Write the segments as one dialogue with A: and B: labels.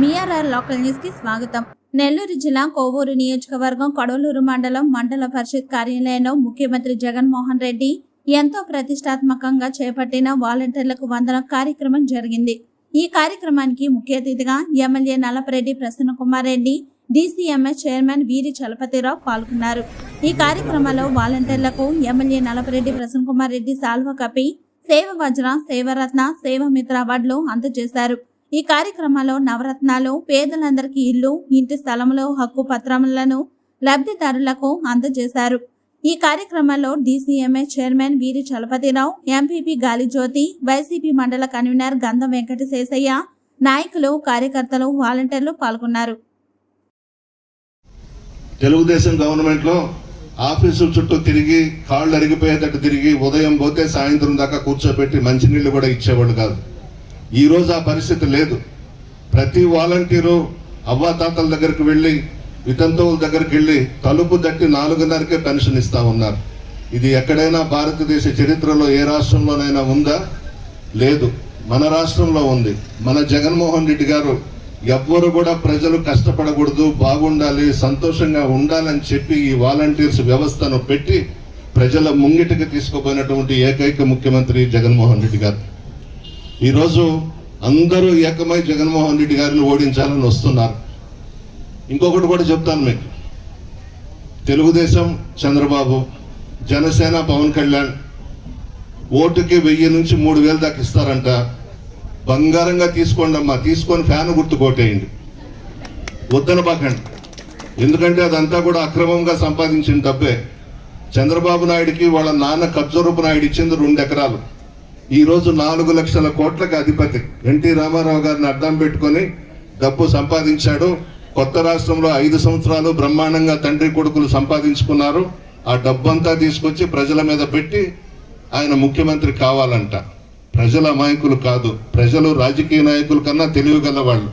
A: మీఆర్ఆర్ local న్యూస్కి స్వాగతం. నెల్లూరు జిల్లా కోవూరు నియోజకవర్గం కొడవలూరు మండలం మండల పరిషత్ కార్యాలయంలో ముఖ్యమంత్రి జగన్మోహన్ రెడ్డి ఎంతో ప్రతిష్టాత్మకంగా చేపట్టిన వాలంటీర్లకు వందన కార్యక్రమం జరిగింది. ఈ కార్యక్రమానికి ముఖ్య అతిథిగా MLA Nalapareddy Prasanna Kumar Reddy DCMS chairman Veeri Chalapathi Rao పాల్గొన్నారు. ఈ కార్యక్రమంలో వాలంటీర్లకు ఎమ్మెల్యే నలపరెడ్డి ప్రసన్న కుమార్ రెడ్డి సాల్వ కపి సేవ వజ్ర సేవరత్న సేవమిత్ర అవార్డులు అందజేశారు. ఈ కార్యక్రమంలో నవరత్నాలు పేదలందరికీ ఇల్లు ఇంటి స్థలంలో హక్కు పత్రములను లబ్ధిదారులకు అందజేశారు. ఈ కార్యక్రమంలో DCMA chairman Veeri Chalapathi Rao MPP Gali Jyothi YCP మండల కన్వీనర్ గంధం వెంకటశేషయ్య నాయకులు కార్యకర్తలు వాలంటీర్లు పాల్గొన్నారు.
B: తెలుగుదేశం గవర్నమెంట్లో ఆఫీసు చుట్టూ తిరిగి కాళ్ళు అరిగిపోయేటట్టు తిరిగి ఉదయం పోతే సాయంత్రం దాకా కూర్చోబెట్టి మంచినీళ్ళు కూడా ఇచ్చేవాళ్ళు కాదు. ఈరోజు ఆ పరిస్థితి లేదు. ప్రతి వాలంటీరు అవ్వాతాతల దగ్గరికి వెళ్ళి వితంతువుల దగ్గరికి వెళ్ళి తలుపు దట్టి నాలుగున్నరకే పెన్షన్ ఇస్తా ఉన్నారు. ఇది ఎక్కడైనా భారతదేశ చరిత్రలో ఏ రాష్ట్రంలోనైనా ఉందా? లేదు. మన రాష్ట్రంలో ఉంది. మన జగన్మోహన్ రెడ్డి గారు ఎవ్వరు కూడా ప్రజలు కష్టపడకూడదు బాగుండాలి సంతోషంగా ఉండాలని చెప్పి ఈ వాలంటీర్స్ వ్యవస్థను పెట్టి ప్రజల ముంగిటికి తీసుకుపోయినటువంటి ఏకైక ముఖ్యమంత్రి జగన్మోహన్ రెడ్డి గారు. ఈరోజు అందరూ ఏకమై జగన్మోహన్ రెడ్డి గారిని ఓడించాలని వస్తున్నారు. ఇంకొకటి కూడా చెప్తాను మీకు. తెలుగుదేశం చంద్రబాబు జనసేన పవన్ కళ్యాణ్ ఓటుకి వెయ్యి నుంచి మూడు వేలు దాకా ఇస్తారంట. బంగారంగా తీసుకోండి అమ్మా తీసుకొని ఫ్యాన్ గుర్తు కొట్టేయండి. వద్దనబాకండి ఎందుకంటే అదంతా కూడా అక్రమంగా సంపాదించిన డబ్బే చంద్రబాబు నాయుడికి వాళ్ళ నాన్న కబ్జరూపు నాయుడు ఇచ్చింది రెండు ఎకరాలు. ఈరోజు నాలుగు లక్షల కోట్లకు అధిపతి ఎన్టీ రామారావు గారిని అడ్డం పెట్టుకొని డబ్బు సంపాదించాడు. కొత్త రాష్ట్రంలో ఐదు సంవత్సరాలు బ్రహ్మాండంగా తండ్రి కొడుకులు సంపాదించుకున్నారు. ఆ డబ్బంతా తీసుకొచ్చి ప్రజల మీద పెట్టి ఆయన ముఖ్యమంత్రి కావాలంట. ప్రజల అమాయకులు కాదు. ప్రజలు రాజకీయ నాయకుల కన్నా తెలివిగల వాళ్ళు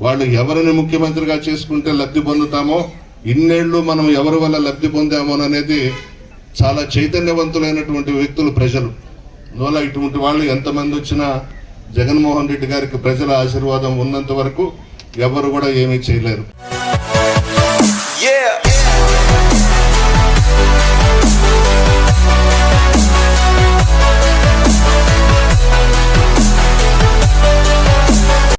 B: వాళ్ళు ఎవరిని ముఖ్యమంత్రిగా చేసుకుంటే లబ్ధి పొందుతామో ఇన్నేళ్ళు మనం ఎవరి వల్ల లబ్ధి పొందామోననేది చాలా చైతన్యవంతులైనటువంటి వ్యక్తులు ప్రజలు. అందువల్ల ఇటువంటి వాళ్ళు ఎంతమంది వచ్చినా జగన్మోహన్ రెడ్డి గారికి ప్రజల ఆశీర్వాదం ఉన్నంత వరకు ఎవరు కూడా ఏమీ చేయలేరు.